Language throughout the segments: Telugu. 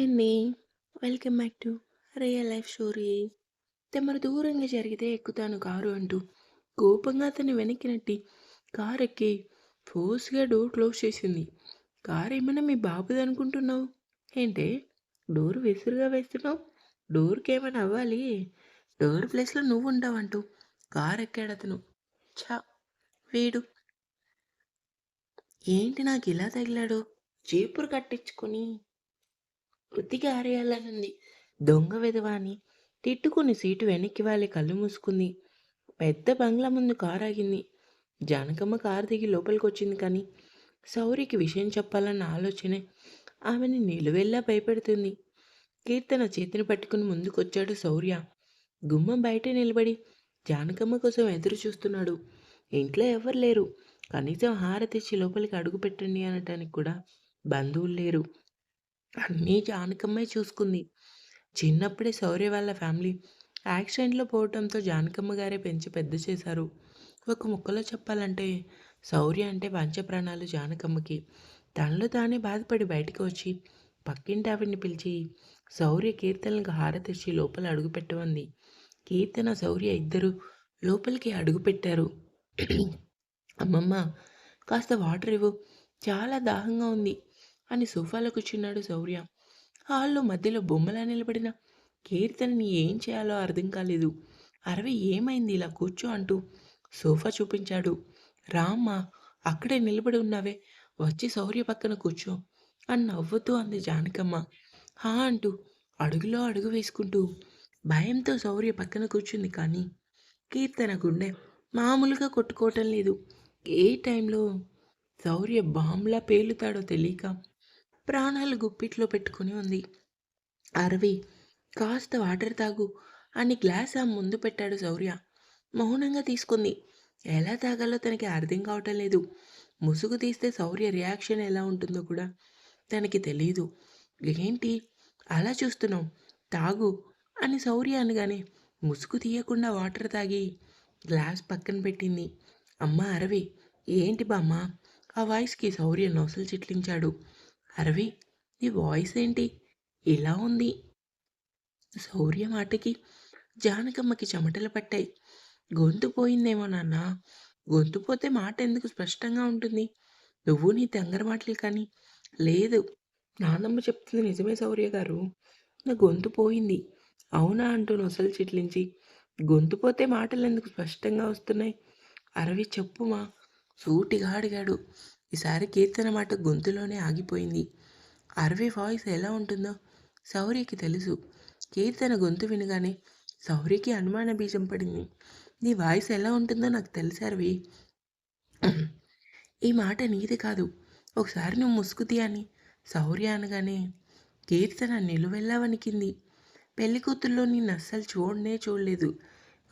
హాయ్ అండి. Welcome back to real life story. తమరు దూరంగా జరిగితే ఎక్కుతాను కారు అంటూ కోపంగా అతన్ని వెనక్కి నెట్టి ఎక్కి ఫోర్స్‌గా డోర్ క్లోజ్ చేసింది. కారు ఏమైనా మీ బాబుదనుకుంటున్నావు? ఏంటే డోర్ విసురుగా వేస్తున్నావు? డోర్కి ఏమైనా అవ్వాలి. డోర్ ప్లేస్‌లో నువ్వు ఉంటావంటూ కారు ఎక్కాడు అతను చా వీడు ఏంటి నాకు ఇలా తగిలాడు? చీపురు కట్టించుకొని ఉతికి ఆరేయాలనుంది. దొంగ విధవాని తిట్టుకుని సీటు వెనక్కి వాలి కళ్ళు మూసుకుంది. పెద్ద బంగ్లా ముందు కారాగింది. జానకమ్మ కారు దిగి లోపలికొచ్చింది కానీ శౌర్యకి విషయం చెప్పాలన్న ఆలోచనే ఆమెని నిలువెల్లా భయపెడుతుంది. కీర్తన చేతిని పట్టుకుని ముందుకొచ్చాడు శౌర్య. గుమ్మం బయట నిలబడి జానకమ్మ కోసం ఎదురు చూస్తున్నాడు. ఇంట్లో ఎవ్వరు లేరు. కనీసం హారతిచ్చి లోపలికి అడుగుపెట్టండి అనటానికి కూడా బంధువులు లేరు. అన్నీ జానకమ్మే చూసుకుంది. చిన్నప్పుడే శౌర్య వాళ్ళ ఫ్యామిలీ యాక్సిడెంట్‌లో పోవటంతో జానకమ్మ గారే పెంచి పెద్ద చేశారు. ఒక ముక్కలో చెప్పాలంటే శౌర్య అంటే పంచప్రాణాలు జానకమ్మకి. తనలో తానే బాధపడి బయటకు వచ్చి పక్కింటి ఆవిడని పిలిచి శౌర్య కీర్తనలకు హారతిచ్చి లోపల అడుగుపెట్టమంది. కీర్తన, శౌర్య ఇద్దరూ లోపలికి అడుగుపెట్టారు. అమ్మమ్మ కాస్త వాటర్ ఇవ్వు. చాలా దాహంగా ఉంది అని సోఫాలో కూర్చున్నాడు శౌర్య. హాల్లో మధ్యలో బొమ్మలా నిలబడిన కీర్తనని ఏం చేయాలో అర్థం కాలేదు. అరవి ఏమైంది ఇలా కూర్చో అంటూ సోఫా చూపించాడు. రామ్మా అక్కడే నిలబడి ఉన్నావే వచ్చి శౌర్య పక్కన కూర్చో అని నవ్వుతూ అంది జానకమ్మ. హా అంటూ అడుగులో అడుగు వేసుకుంటూ భయంతో శౌర్య పక్కన కూర్చుంది కానీ కీర్తన గుండె మామూలుగా కొట్టుకోవటం లేదు. ఏ టైంలో శౌర్య బాంబ్‌లా పేలుతాడో తెలియక ప్రాణాలు గుప్పిట్లో పెట్టుకుని ఉంది. అరవి కాస్త వాటర్ తాగు అని గ్లాస్ ఆ ముందు పెట్టాడు శౌర్య. మౌనంగా తీసుకుంది. ఎలా తాగాలో తనకి అర్థం కావటం లేదు. ముసుగు తీస్తే శౌర్య రియాక్షన్ ఎలా ఉంటుందో కూడా తనకి తెలియదు ఏంటి అలా చూస్తున్నావు? తాగు అని శౌర్య అనగానే ముసుగు తీయకుండా వాటర్ తాగి గ్లాస్ పక్కన పెట్టింది. అమ్మ అరవి ఏంటి బామ్మ? ఆ వాయిస్‌కి శౌర్య నొసలు చిట్లించాడు. అరవి నీ వాయిస్ ఏంటి? ఇలా ఉంది. శౌర్య మాటకి జానకమ్మకి చెమటలు పట్టాయి. గొంతు పోయిందేమో నాన్నా! గొంతు పోతే మాట ఎందుకు స్పష్టంగా ఉంటుంది? నువ్వు నీ తెంగర మాటలు కానీ లేదు. నానమ్మ చెప్తుంది నిజమే శౌర్య గారు. నా గొంతు పోయింది. అవునా అంటూ నొసలు చిట్లించి గొంతు పోతే మాటలు ఎందుకు స్పష్టంగా వస్తున్నాయి? అరవి చెప్పుమా సూటిగా అడిగాడు. ఈసారి కీర్తన మాట గొంతులోనే ఆగిపోయింది. అరవి వాయిస్ ఎలా ఉంటుందో శౌర్యకి తెలుసు. కీర్తన గొంతు వినగానే శౌర్యకి అనుమాన బీజం పడింది. నీ వాయిస్ ఎలా ఉంటుందో నాకు తెలుసు అరవి. ఈ మాట నీది కాదు. ఒకసారి నువ్వు ముసుగు అని శౌర్య అనగానే కీర్తన నిలువెల్లా వణికింది. నేను అస్సలు చూడనే చూడలేదు.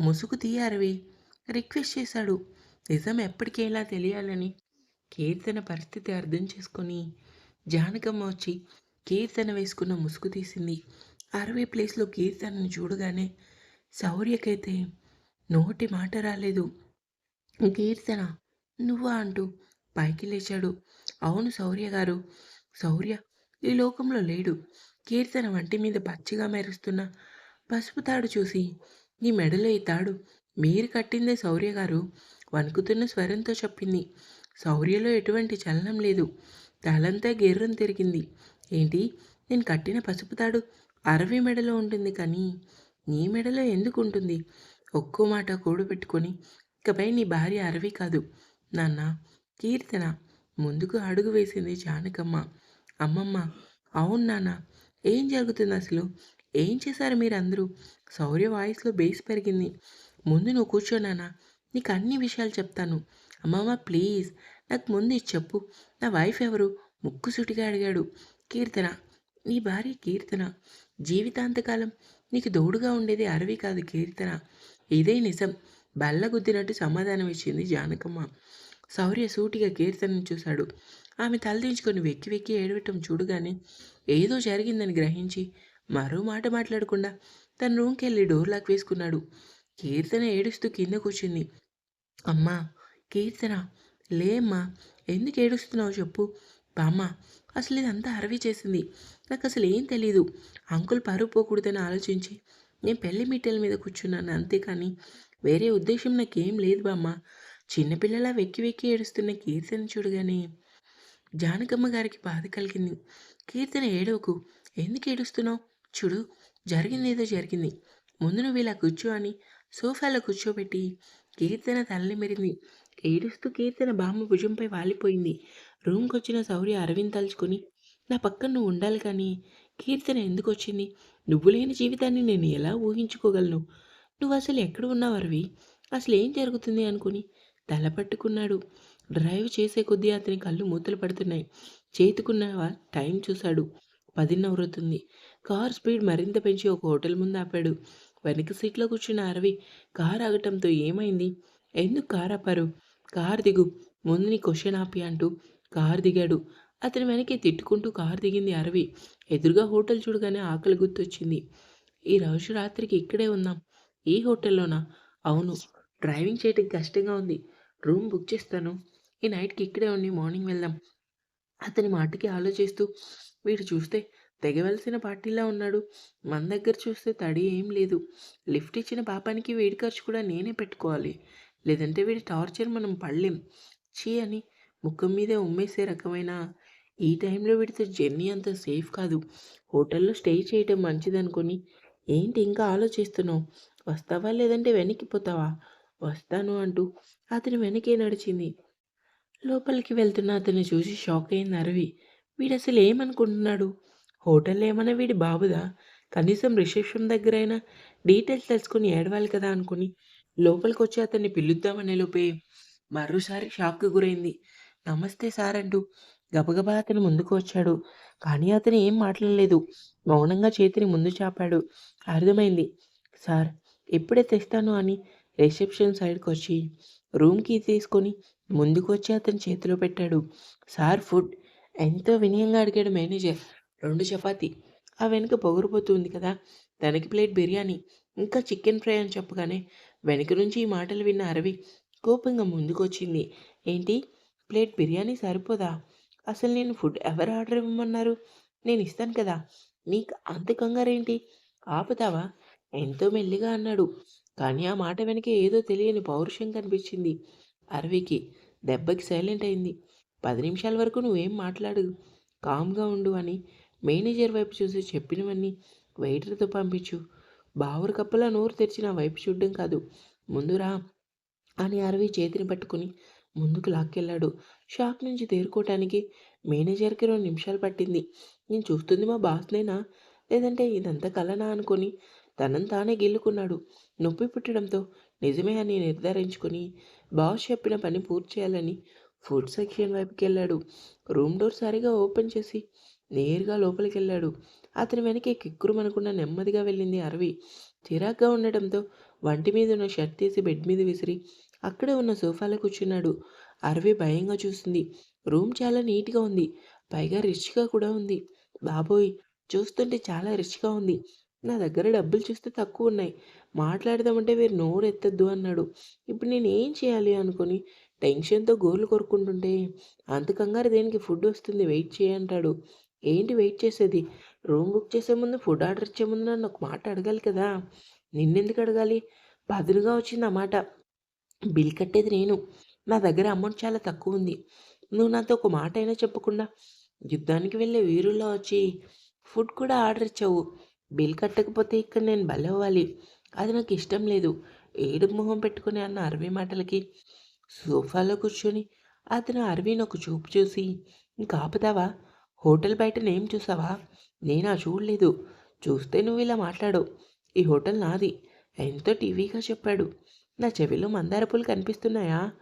ముసుగు తీ అరవి రిక్వెస్ట్ చేశాడు. నిజం ఎప్పటికేలా తెలియాలని కీర్తన పరిస్థితి అర్థం చేసుకొని జానకమ్మ వచ్చి కీర్తన వేసుకున్న ముసుగు తీసింది. అరవై ప్లేస్‌లో కీర్తనను చూడగానే శౌర్యకైతే నోటి మాట రాలేదు. కీర్తన నువ్వా అంటూ పైకి లేచాడు. అవును శౌర్య గారు. శౌర్య ఈ లోకంలో లేడు. కీర్తన వంటి మీద పచ్చిగా మెరుస్తున్న పసుపు తాడు చూసి ఈ మెడలో ఈ తాడు మీరు కట్టిందే శౌర్య గారు వణుకుతున్న స్వరంతో చెప్పింది. శౌర్యలో ఎటువంటి చలనం లేదు. తలంతా గెర్రం తిరిగింది. ఏంటి నేను కట్టిన పసుపు తాడు అరవి మెడలో ఉంటుంది కానీ నీ మెడలో ఎందుకు ఉంటుంది? ఒక్కో మాట కూడబెట్టుకొని ఇకపై నీ భార్య అరవి కాదు. నాన్న కీర్తన ముందుకు అడుగు వేసింది జానకమ్మ. అమ్మమ్మ అవును నాన్న ఏం జరుగుతుంది అసలు? ఏం చేశారు మీరందరూ? శౌర్య వాయిస్‌లో బేస్ పెరిగింది. ముందు నువ్వు కూర్చో నాన్న నీకు అన్ని విషయాలు చెప్తాను. అమ్మమ్మ ప్లీజ్ నాకు ముందు ఇది చెప్పు. నా వైఫ్ ఎవరు? ముక్కుసూటిగా అడిగాడు. కీర్తన నీ భార్య కీర్తన. జీవితాంతకాలం నీకు దోడుగా ఉండేది అరవి కాదు కీర్తన. ఇదే నిజం బల్లగుద్దినట్టు సమాధానం ఇచ్చింది జానకమ్మ. శౌర్య సూటిగా కీర్తనని చూశాడు. ఆమె తలదించుకొని వెక్కి వెక్కి ఏడవటం చూడగానే ఏదో జరిగిందని గ్రహించి మరో మాట మాట్లాడకుండా తన రూమ్‌కెళ్ళి డోర్ లాక్ వేసుకున్నాడు. కీర్తన ఏడుస్తూ కింద కూర్చుంది. అమ్మా కీర్తన లేమ్మా ఎందుకు ఏడుస్తున్నావు చెప్పు. బామ్మ అసలు ఇదంతా అరవి చేసింది. నాకు అసలు ఏం తెలీదు. అంకుల్ పరువు పోకూడదని ఆలోచించి నేను పెళ్ళి మీటల మీద కూర్చున్నాను అంతేకాని వేరే ఉద్దేశం నాకేం లేదు బామ్మ. చిన్నపిల్లలా వెక్కి వెక్కి ఏడుస్తున్న కీర్తన చూడగానే జానకమ్మ గారికి బాధ కలిగింది. కీర్తన ఏడవకు ఎందుకు ఏడుస్తున్నావు? చూడు జరిగింది ఏదో జరిగింది. ముందు నువ్వు ఇలా కూర్చో అని సోఫాలో కూర్చోబెట్టి కీర్తన తల్లి మెరింది. ఏడుస్తూ కీర్తన బామ్మ భుజంపై వాలిపోయింది. రూమ్కి వచ్చిన శౌర్య అరవింద్ తలుచుకొని నా పక్కన నువ్వు ఉండాలి కానీ కీర్తన ఎందుకు వచ్చింది నువ్వు లేని జీవితాన్ని నేను ఎలా ఊహించుకోగలను? నువ్వు అసలు ఎక్కడ ఉన్నావు అరవి? అసలు ఏం జరుగుతుంది? అనుకుని తల పట్టుకున్నాడు. డ్రైవ్ చేసే కొద్దీ అతని కళ్ళు మూతలు పడుతున్నాయి. చేతుకున్న టైం చూశాడు. పదిన్నవరుతుంది కార్ స్పీడ్ మరింత పెంచి ఒక హోటల్ ముందు ఆపాడు. వెనక సీట్లో కూర్చున్న అరవి కార్ ఆగటంతో ఏమైంది? ఎందుకు కారాపారు? కారు కార్ దిగు. ముందు నీ క్వశ్చన్ ఆపి అంటూ కారు దిగాడు. అతని వెనకే తిట్టుకుంటూ కారు దిగింది అరవి. ఎదురుగా హోటల్ చూడగానే ఆకలి గుర్తొచ్చింది. ఈ రోజు రాత్రికి ఇక్కడే ఉన్నాం ఈ హోటల్లోనా? అవును. డ్రైవింగ్ చేయడానికి కష్టంగా ఉంది. రూమ్ బుక్ చేస్తాను. ఈ నైట్కి ఇక్కడే ఉండి మార్నింగ్ వెళ్దాం. అతని మాటకి ఆలోచిస్తూ వీడు చూస్తే తెగవలసిన పార్టీలా ఉన్నాడు. మన దగ్గర చూస్తే తడి ఏం లేదు. లిఫ్ట్ ఇచ్చిన పాపానికి వేడి ఖర్చు కూడా నేనే పెట్టుకోవాలి. లేదంటే వీడి టార్చర్ మనం పడలేం. చీ అని ముఖం మీదే ఉమ్మేసే రకమైన ఈ టైంలో వీడితో జర్నీ అంత సేఫ్ కాదు. హోటల్లో స్టే చేయటం మంచిదనుకొని ఏంటి ఇంకా ఆలోచిస్తున్నావు? వస్తావా లేదంటే వెనక్కి పోతావా? వస్తాను అంటూ అతని వెనకే నడిచింది. లోపలికి వెళ్తున్న అతన్ని చూసి షాక్ అయింది అరవి. వీడు అసలు ఏమనుకుంటున్నాడు? హోటల్ ఏమైనా వీడి బాబుదా? కనీసం రిసెప్షన్ దగ్గరైనా డీటెయిల్స్ తెలుసుకుని ఏడవాలి కదా అనుకుని లోపలికి వచ్చి అతన్ని పిలుద్దామనే లోపే మరోసారి షాక్కి గురైంది. నమస్తే సార్ అంటూ గబగబా అతను ముందుకు వచ్చాడు. కానీ అతను ఏం మాట్లాడలేదు. మౌనంగా చేతిని ముందు చాపాడు. అర్థమైంది. సార్ ఎప్పుడే తెస్తాను అని రిసెప్షన్ సైడ్కి వచ్చి రూమ్కి తీసుకొని ముందుకు వచ్చి అతని చేతిలో పెట్టాడు. Sir food. ఎంతో వినయంగా అడిగాడు మేనేజర్. రెండు చపాతీ. ఆ వెనుక పొగరుపోతుంది కదా. తనకి ప్లేట్ బిర్యానీ. ఇంకా చికెన్ ఫ్రై అని చెప్పగానే వెనక నుంచి ఈ మాటలు విన్న అరవి కోపంగా ముందుకొచ్చింది. ఏంటి? ప్లేట్ బిర్యానీ సరిపోదా? అసలు నేను ఫుడ్ ఎవరు ఆర్డర్ ఇవ్వమన్నారు? నేను ఇస్తాను కదా. నీకు అంత కంగారేంటి? ఆపుతావా? ఎంతో మెల్లిగా అన్నాడు. కానీ ఆ మాట వెనక ఏదో తెలియని పౌరుషం కనిపించింది అరవికి. దెబ్బకి సైలెంట్ అయింది. పది నిమిషాల వరకు నువ్వేం మాట్లాడు. కామ్గా ఉండు అని మేనేజర్ వైపు చూసి చెప్పినవన్నీ వెయిటర్తో పంపించు. బావురు కప్పలా నోరు తెరిచి నా వైపు చూడడం కాదు. ముందురా అని అరవి చేతిని పట్టుకుని ముందుకు లాక్కెళ్ళాడు. షాక్ నుంచి తేరుకోవటానికి మేనేజర్కి రెండు నిమిషాలు పట్టింది. నేను చూస్తుంది మా బాస్నేనా లేదంటే ఇదంతా కలనా అనుకొని తనను తానే గిల్లుకున్నాడు. నొప్పి పుట్టడంతో నిజమే అని నిర్ధారించుకొని బాస్ చెప్పిన పని పూర్తి చేయాలని ఫుడ్ సెక్షన్ వైపుకి వెళ్ళాడు రూమ్ డోర్ సరిగా ఓపెన్ చేసి నేరుగా లోపలికి వెళ్ళాడు అతని వెనకే కిక్కురుమనకుండా నెమ్మదిగా వెళ్ళింది అరవి. చిరాగ్గా ఉండటంతో వంటి మీద ఉన్న షర్ట్ తీసి బెడ్ మీద విసిరి అక్కడే ఉన్న సోఫాలో కూర్చున్నాడు. అరవి భయంగా చూసింది. రూమ్ చాలా నీట్గా ఉంది. పైగా రిచ్గా కూడా ఉంది. బాబోయ్! చూస్తుంటే చాలా రిచ్గా ఉంది. నా దగ్గర డబ్బులు చూస్తే తక్కువ ఉన్నాయి. మాట్లాడదామంటే వీరు నోరు ఎత్తద్దు అన్నాడు. ఇప్పుడు నేను ఏం చేయాలి అనుకొని టెన్షన్తో గోర్లు కొరుక్కుంటుంటే అంత కంగారు దేనికి? ఫుడ్ వస్తుంది వెయిట్ చేయంటాడు ఏంటి వెయిట్ చేసేది? రూమ్ బుక్ చేసే ముందు ఫుడ్ ఆర్డర్ ఇచ్చే ముందు నన్ను ఒక మాట అడగాలి కదా? నిన్నెందుకు అడగాలి? బదులుగా వచ్చింది ఆ మాట. బిల్ కట్టేది నేను. నా దగ్గర అమౌంట్ చాలా తక్కువ ఉంది. నువ్వు నాతో ఒక మాట అయినా చెప్పకుండా యుద్ధానికి వెళ్ళే వీరుల్లో వచ్చి ఫుడ్ కూడా ఆర్డర్ ఇచ్చావు. బిల్ కట్టకపోతే ఇక్కడ నేను బలవ్వాలి అది నాకు ఇష్టం లేదు. ఏడు మొహం పెట్టుకుని అన్న అరవి మాటలకి సోఫాలో కూర్చొని అతను అరవిని ఒక చూపు చూసి ఇంకా ఆపుతావా? హోటల్ బయట నేమ్ చూసావా? నేనా? చూడలేదు. చూస్తే నువ్వు ఇలా మాట్లాడు. ఈ హోటల్ నాది. ఎంతో టీవీగా చెప్పాడు. నా చెవిలో మందార పూలు కనిపిస్తున్నాయా?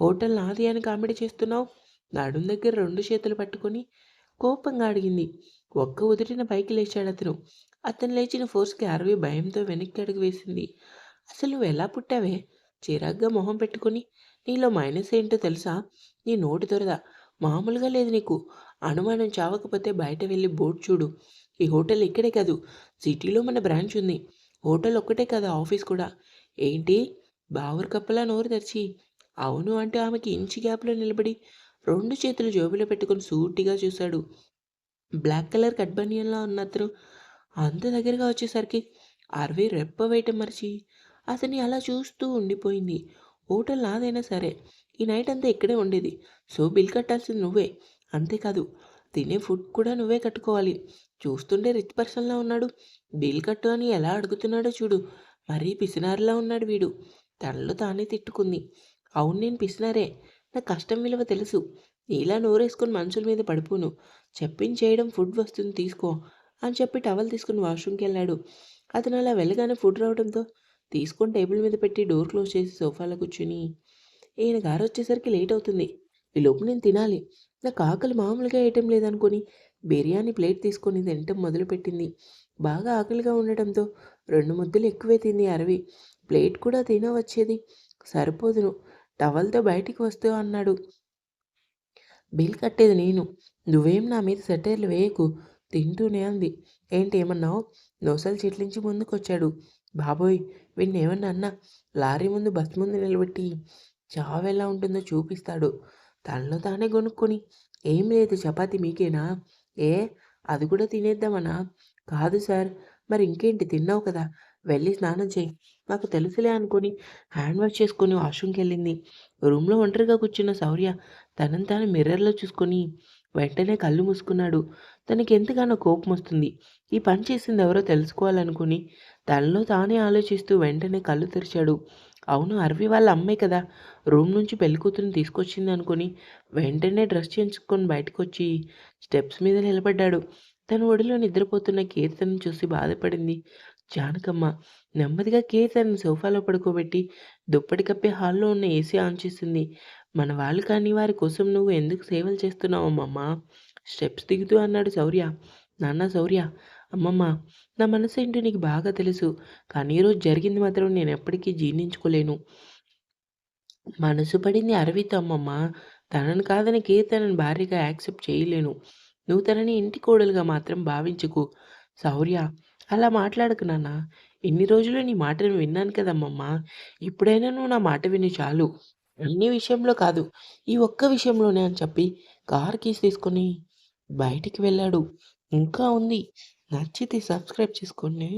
హోటల్ నాది అని కామెడీ చేస్తున్నావు? నడుం దగ్గర రెండు చేతులు పట్టుకొని కోపంగా అడిగింది. ఒక్క ఉదిరిన పైకి లేచాడు అతను. అతను లేచిన ఫోర్స్కి అరవి భయంతో వెనక్కి అడుగు వేసింది. అసలు నువ్వు ఎలా పుట్టావే? చిరాగ్గా మొహం పెట్టుకుని నీలో మైనస్ ఏంటో తెలుసా? నీ నోటి దొరద. మామూలుగా లేదు నీకు. అనుమానం చావకపోతే బయట వెళ్ళి బోర్డు చూడు ఈ హోటల్ ఇక్కడే కాదు సిటీలో మన బ్రాంచ్ ఉంది హోటల్ ఒక్కటే కదా ఆఫీస్ కూడా ఏంటి బావర్ కప్పలా నోరు తెరిచి అవును అంటే ఆమెకి ఇంచి గ్యాప్లో నిలబడి రెండు చేతులు జోబులో పెట్టుకొని సూటిగా చూశాడు బ్లాక్ కలర్ కట్ బనియన్‌లా ఉన్న అతను అంత దగ్గరగా వచ్చేసరికి అరవై రెప్ప వేయటం మరిచి అతన్ని అలా చూస్తూ ఉండిపోయింది. హోటల్ నాదైనా సరే ఈ నైట్ అంతా ఇక్కడే ఉండేది. సో బిల్ కట్టాల్సింది నువ్వే. అంతేకాదు తినే ఫుడ్ కూడా నువ్వే కట్టుకోవాలి. చూస్తుంటే రిచ్ పర్సన్‌లా ఉన్నాడు. బిల్ కట్టు అని ఎలా అడుగుతున్నాడో చూడు. మరీ పిసినారిలా ఉన్నాడు వీడు. తనలో తానే తిట్టుకుంది. అవును నేను పిసినారే. నాకు కష్టం విలువ తెలుసు. ఇలా నోరేసుకుని మనుషుల మీద పడిపోను. చెప్పింది చేయడం ఫుడ్ వస్తుంది తీసుకో అని చెప్పి టవల్ తీసుకొని వాష్‌రూమ్‌కెళ్ళాడు. అతను అలా వెళ్ళగానే ఫుడ్ రావడంతో తీసుకొని టేబుల్ మీద పెట్టి డోర్ క్లోజ్ చేసి సోఫాలో కూర్చుని ఈయన గారు వచ్చేసరికి లేట్ అవుతుంది. ఈ లోపు నేను తినాలి. నాకు ఆకలి మామూలుగా వేయటం లేదనుకోని బిర్యానీ ప్లేట్ తీసుకొని తినటం మొదలుపెట్టింది. బాగా ఆకలిగా ఉండటంతో రెండు ముద్దలు ఎక్కువే తింది అరవి. ప్లేట్ కూడా తినవచ్చేది. సరిపోదును. టవల్‌తో బయటికి వస్తూ అన్నాడు. బిల్ కట్టేది నేను. నువ్వేం నా మీద సెటైర్లు వేయకు తింటూనే అంది. ఏంటి ఏమన్నావు? దోసలు చిట్లించి ముందుకొచ్చాడు. బాబోయ్! వీడినేమన్నా అన్నా లారీ ముందు బస్ ముందు నిలబెట్టి చావెలా ఉంటుందో చూపిస్తాడు. తనలో తానే కొనుక్కొని ఏం లేదు చపాతి మీకేనా? ఏ అది కూడా తినేద్దామనా? కాదు సార్. మరి ఇంకేంటి తిన్నావు కదా! వెళ్ళి స్నానం చేయి నాకు తెలుసులే అనుకుని హ్యాండ్ వాష్ చేసుకొని వాష్‌రూమ్‌కెళ్ళింది. రూమ్‌లో ఒంటరిగా కూర్చున్న శౌర్య తనని తాను మిర్రర్‌లో చూసుకొని వెంటనే కళ్ళు మూసుకున్నాడు. తనకి ఎంతగానో కోపం వస్తుంది ఈ పని చేసింది ఎవరో తెలుసుకోవాలనుకుని తనలో తానే ఆలోచిస్తూ వెంటనే కళ్ళు తెరిచాడు. అవును అరవి వాళ్ళ అమ్మే కదా! రూమ్ నుంచి పెళ్ళికూతురుని తీసుకొచ్చింది అనుకుని వెంటనే డ్రెస్ చేయించుకొని బయటకొచ్చి స్టెప్స్ మీద నిలబడ్డాడు. తన ఒడిలో నిద్రపోతున్న కీర్తనని చూసి బాధపడింది జానకమ్మ. నెమ్మదిగా కీర్తనని సోఫాలో పడుకోబెట్టి దుప్పటి కప్పి హాల్‌లో ఉన్న ఏసీ ఆన్ చేసింది. మన వాళ్ళు కాని వారి కోసం నువ్వు ఎందుకు సేవలు చేస్తున్నావమ్మమ్మా? స్టెప్స్ దిగుతూ అన్నాడు శౌర్య. నాన్న శౌర్య, అమ్మమ్మ నా మనసు ఏంటో నీకు బాగా తెలుసు. కానీ ఈరోజు జరిగింది మాత్రం నేను ఎప్పటికీ జీర్ణించుకోలేను. మనసు పడింది అరవితో అమ్మమ్మ. తనని కాదని కీర్తనని భార్యగా యాక్సెప్ట్ చేయలేను. నువ్వు తనని ఇంటి కోడలుగా మాత్రం భావించకు. శౌర్య అలా మాట్లాడకు నాన్న. ఇన్ని రోజులు నీ మాటను విన్నాను కదమ్మమ్మ. ఇప్పుడైనా నువ్వు నా మాట విను చాలు. అన్ని విషయంలో కాదు. ఈ ఒక్క విషయంలోనే అని చెప్పి కార్ కీస్ తీసుకొని బయటికి వెళ్ళాడు. ఇంకా ఉంది. నచ్చితే సబ్స్క్రైబ్ చేసుకోండి.